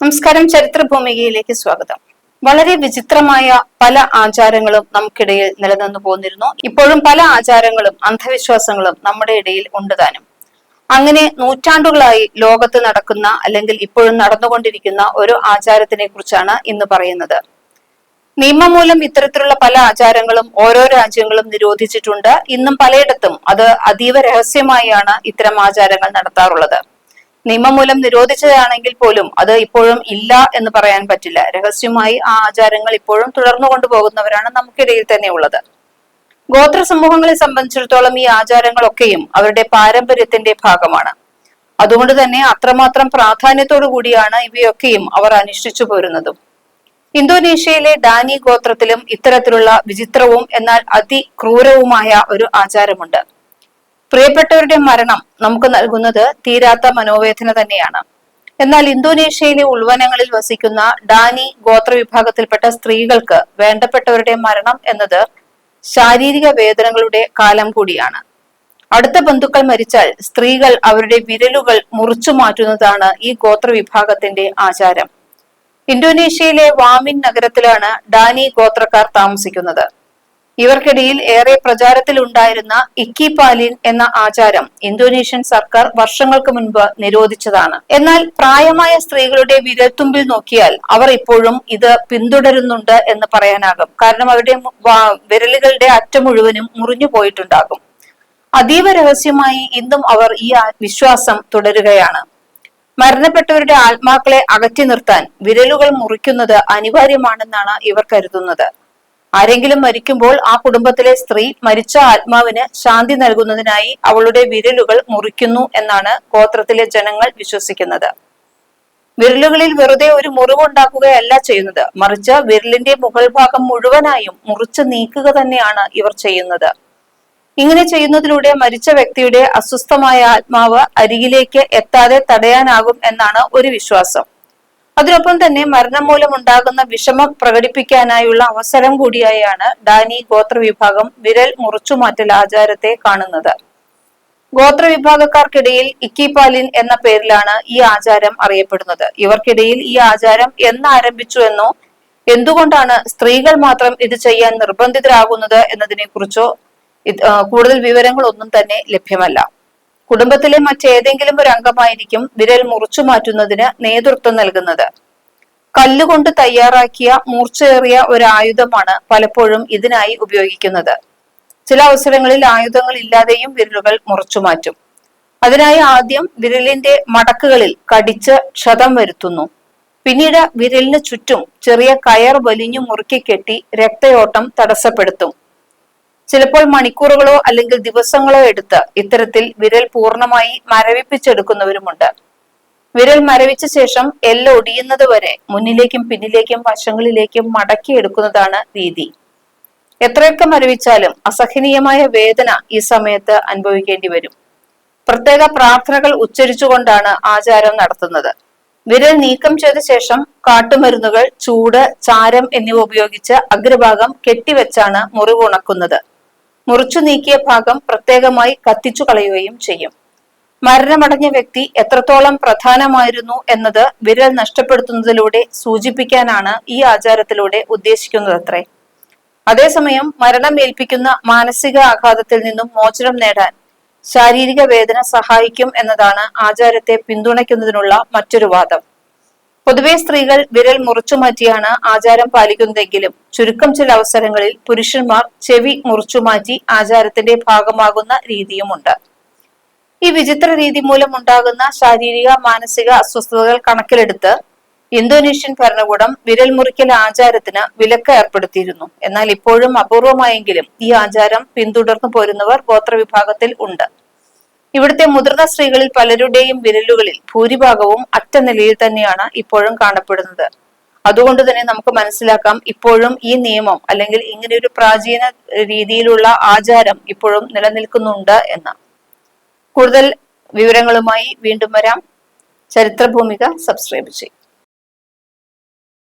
നമസ്കാരം. ചരിത്രഭൂമികയിലേക്ക് സ്വാഗതം. വളരെ വിചിത്രമായ പല ആചാരങ്ങളും നമുക്കിടയിൽ നിലനിന്നു പോന്നിരുന്നു. ഇപ്പോഴും പല ആചാരങ്ങളും അന്ധവിശ്വാസങ്ങളും നമ്മുടെ ഇടയിൽ ഉണ്ട് താനും. അങ്ങനെ നൂറ്റാണ്ടുകളായി ലോകത്ത് നടക്കുന്ന അല്ലെങ്കിൽ ഇപ്പോഴും നടന്നുകൊണ്ടിരിക്കുന്ന ഒരു ആചാരത്തിനെ കുറിച്ചാണ് ഇന്ന് പറയുന്നത്. നിയമം മൂലം ഇത്തരത്തിലുള്ള പല ആചാരങ്ങളും ഓരോ രാജ്യങ്ങളും നിരോധിച്ചിട്ടുണ്ട്. ഇന്നും പലയിടത്തും അത് അതീവ രഹസ്യമായാണ് ഇത്തരം ആചാരങ്ങൾ നടത്താറുള്ളത്. നിയമം മൂലം നിരോധിച്ചതാണെങ്കിൽ പോലും അത് ഇപ്പോഴും ഇല്ല എന്ന് പറയാൻ പറ്റില്ല. രഹസ്യമായി ആ ആചാരങ്ങൾ ഇപ്പോഴും തുടർന്നു കൊണ്ടുപോകുന്നവരാണ് നമുക്കിടയിൽ തന്നെ ഉള്ളത്. ഗോത്ര സമൂഹങ്ങളെ സംബന്ധിച്ചിടത്തോളം ഈ ആചാരങ്ങളൊക്കെയും അവരുടെ പാരമ്പര്യത്തിന്റെ ഭാഗമാണ്. അതുകൊണ്ട് തന്നെ അത്രമാത്രം പ്രാധാന്യത്തോടു കൂടിയാണ് ഇവയൊക്കെയും അവർ അനുഷ്ഠിച്ചു പോരുന്നതും. ഇന്തോനേഷ്യയിലെ ഡാനി ഗോത്രത്തിലും ഇത്തരത്തിലുള്ള വിചിത്രവും എന്നാൽ അതിക്രൂരവുമായ ഒരു ആചാരമുണ്ട്. പ്രിയപ്പെട്ടവരുടെ മരണം നമുക്ക് നൽകുന്നത് തീരാത്ത മനോവേദന തന്നെയാണ്. എന്നാൽ ഇന്തോനേഷ്യയിലെ ഉൾവനങ്ങളിൽ വസിക്കുന്ന ഡാനി ഗോത്രവിഭാഗത്തിൽപ്പെട്ട സ്ത്രീകൾക്ക് വേണ്ടപ്പെട്ടവരുടെ മരണം എന്നത് ശാരീരിക വേദനകളുടെ കാലം കൂടിയാണ്. അടുത്ത ബന്ധുക്കൾ മരിച്ചാൽ സ്ത്രീകൾ അവരുടെ വിരലുകൾ മുറിച്ചു മാറ്റുന്നതാണ് ഈ ഗോത്രവിഭാഗത്തിന്റെ ആചാരം. ഇന്തോനേഷ്യയിലെ വാമിൻ നഗരത്തിലാണ് ഡാനി ഗോത്രക്കാർ താമസിക്കുന്നത്. ഇവർക്കിടയിൽ ഏറെ പ്രചാരത്തിലുണ്ടായിരുന്ന ഇക്കി പാലിൻ എന്ന ആചാരം ഇന്തോനേഷ്യൻ സർക്കാർ വർഷങ്ങൾക്ക് മുൻപ് നിരോധിച്ചതാണ്. എന്നാൽ പ്രായമായ സ്ത്രീകളുടെ വിരൽത്തുമ്പിൽ നോക്കിയാൽ അവർ ഇപ്പോഴും ഇത് പിന്തുടരുന്നുണ്ട് എന്ന് പറയാനാകും. കാരണം അവരുടെ വിരലുകളുടെ അറ്റം മുഴുവനും മുറിഞ്ഞു പോയിട്ടുണ്ടാകും. അതീവ രഹസ്യമായി ഇന്നും അവർ ഈ വിശ്വാസം തുടരുകയാണ്. മരണപ്പെട്ടവരുടെ ആത്മാക്കളെ അകറ്റി നിർത്താൻ വിരലുകൾ മുറിക്കുന്നത് അനിവാര്യമാണെന്നാണ് ഇവർ കരുതുന്നത്. ആരെങ്കിലും മരിക്കുമ്പോൾ ആ കുടുംബത്തിലെ സ്ത്രീ മരിച്ച ആത്മാവിന് ശാന്തി നൽകുന്നതിനായി അവളുടെ വിരലുകൾ മുറിക്കുന്നു എന്നാണ് ഗോത്രത്തിലെ ജനങ്ങൾ വിശ്വസിക്കുന്നത്. വിരലുകളിൽ വെറുതെ ഒരു മുറിവുണ്ടാക്കുകയല്ല ചെയ്യുന്നത്. മറിച്ച് വിരലിന്റെ മുകൾ ഭാഗം മുഴുവനായും മുറിച്ച് നീക്കുക തന്നെയാണ് ഇവർ ചെയ്യുന്നത്. ഇങ്ങനെ ചെയ്യുന്നതിലൂടെ മരിച്ച വ്യക്തിയുടെ അസ്വസ്ഥമായ ആത്മാവ് അരികിലേക്ക് എത്താതെ തടയാനാകും എന്നാണ് ഒരു വിശ്വാസം. അതിനൊപ്പം തന്നെ മരണം മൂലം ഉണ്ടാകുന്ന വിഷമം പ്രകടിപ്പിക്കാനായുള്ള അവസരം കൂടിയായാണ് ഡാനി ഗോത്രവിഭാഗം വിരൽ മുറിച്ചുമാറ്റൽ ആചാരത്തെ കാണുന്നത്. ഗോത്രവിഭാഗക്കാർക്കിടയിൽ ഇക്കിപാലിൻ എന്ന പേരിലാണ് ഈ ആചാരം അറിയപ്പെടുന്നത്. ഇവർക്കിടയിൽ ഈ ആചാരം എന്ന് ആരംഭിച്ചു എന്നോ എന്തുകൊണ്ടാണ് സ്ത്രീകൾ മാത്രം ഇത് ചെയ്യാൻ നിർബന്ധിതരാകുന്നത് എന്നതിനെ കുറിച്ചോ കൂടുതൽ വിവരങ്ങളൊന്നും തന്നെ ലഭ്യമല്ല. കുടുംബത്തിലെ മറ്റേതെങ്കിലും ഒരു അംഗമായിരിക്കും വിരൽ മുറിച്ചു മാറ്റുന്നതിന് നേതൃത്വം നൽകുന്നത്. കല്ലുകൊണ്ട് തയ്യാറാക്കിയ മൂർച്ചയേറിയ ഒരു ആയുധമാണ് പലപ്പോഴും ഇതിനായി ഉപയോഗിക്കുന്നത്. ചില അവസരങ്ങളിൽ ആയുധങ്ങൾ ഇല്ലാതെയും വിരലുകൾ മുറിച്ചു മാറ്റും. അതിനായി ആദ്യം വിരലിന്റെ മടക്കുകളിൽ കടിച്ച് ക്ഷതം വരുത്തുന്നു. പിന്നീട് വിരലിന് ചുറ്റും ചെറിയ കയർ വലിഞ്ഞു മുറുക്കി കെട്ടി രക്തയോട്ടം തടസ്സപ്പെടുത്തും. ചിലപ്പോൾ മണിക്കൂറുകളോ അല്ലെങ്കിൽ ദിവസങ്ങളോ എടുത്ത് ഇത്തരത്തിൽ വിരൽ പൂർണമായി മരവിപ്പിച്ചെടുക്കുന്നവരുമുണ്ട്. വിരൽ മരവിച്ച ശേഷം എല്ല ഒടിയുന്നത് വരെ മുന്നിലേക്കും പിന്നിലേക്കും വശങ്ങളിലേക്കും മടക്കിയെടുക്കുന്നതാണ് രീതി. എത്രയൊക്കെ മരവിച്ചാലും അസഹനീയമായ വേദന ഈ സമയത്ത് അനുഭവിക്കേണ്ടി വരും. പ്രത്യേക പ്രാർത്ഥനകൾ ഉച്ചരിച്ചുകൊണ്ടാണ് ആചാരം നടത്തുന്നത്. വിരൽ നീക്കം ചെയ്ത ശേഷം കാട്ടുമരുന്നുകൾ ചൂട് ചാരം എന്നിവ ഉപയോഗിച്ച് അഗ്രഭാഗം കെട്ടിവെച്ചാണ് മുറിവുണക്കുന്നത്. മുറിച്ചു നീക്കിയ ഭാഗം പ്രത്യേകമായി കത്തിച്ചു കളയുകയും ചെയ്യും. മരണമടഞ്ഞ വ്യക്തി എത്രത്തോളം പ്രധാനമായിരുന്നു എന്നത് വിരൽ നഷ്ടപ്പെടുത്തുന്നതിലൂടെ സൂചിപ്പിക്കാനാണ് ഈ ആചാരത്തിലൂടെ ഉദ്ദേശിക്കുന്നതത്രേ. അതേസമയം മരണം ഏൽപ്പിക്കുന്ന മാനസിക ആഘാതത്തിൽ നിന്നും മോചനം നേടാൻ ശാരീരിക വേദന സഹായിക്കും എന്നതാണ് ആചാരത്തെ പിന്തുണയ്ക്കുന്നതിനുള്ള മറ്റൊരു വാദം. പൊതുവെ സ്ത്രീകൾ വിരൽ മുറിച്ചു മാറ്റിയാണ് ആചാരം പാലിക്കുന്നതെങ്കിലും ചുരുക്കം ചില അവസരങ്ങളിൽ പുരുഷന്മാർ ചെവി മുറിച്ചു മാറ്റി ആചാരത്തിന്റെ ഭാഗമാകുന്ന രീതിയുമുണ്ട്. ഈ വിചിത്ര രീതി മൂലം ഉണ്ടാകുന്ന ശാരീരിക മാനസിക അസ്വസ്ഥതകൾ കണക്കിലെടുത്ത് ഇന്തോനേഷ്യൻ ഭരണകൂടം വിരൽ മുറിക്കൽ ആചാരത്തിന് വിലക്ക് ഏർപ്പെടുത്തിയിരുന്നു. എന്നാൽ ഇപ്പോഴും അപൂർവമായെങ്കിലും ഈ ആചാരം പിന്തുടർന്നു പോരുന്നവർ ഗോത്രവിഭാഗത്തിൽ ഉണ്ട്. ഇവിടുത്തെ മുതിർന്ന സ്ത്രീകളിൽ പലരുടെയും വിരലുകളിൽ ഭൂരിഭാഗവും അറ്റ നിലയിൽ തന്നെയാണ് ഇപ്പോഴും കാണപ്പെടുന്നത്. അതുകൊണ്ട് തന്നെ നമുക്ക് മനസ്സിലാക്കാം ഇപ്പോഴും ഈ നിയമം അല്ലെങ്കിൽ ഇങ്ങനെ ഒരു പ്രാചീന രീതിയിലുള്ള ആചാരം ഇപ്പോഴും നിലനിൽക്കുന്നുണ്ട് എന്ന്. കൂടുതൽ വിവരങ്ങളുമായി വീണ്ടും വരാം. ചരിത്രഭൂമിക സബ്സ്ക്രൈബ് ചെയ്യും.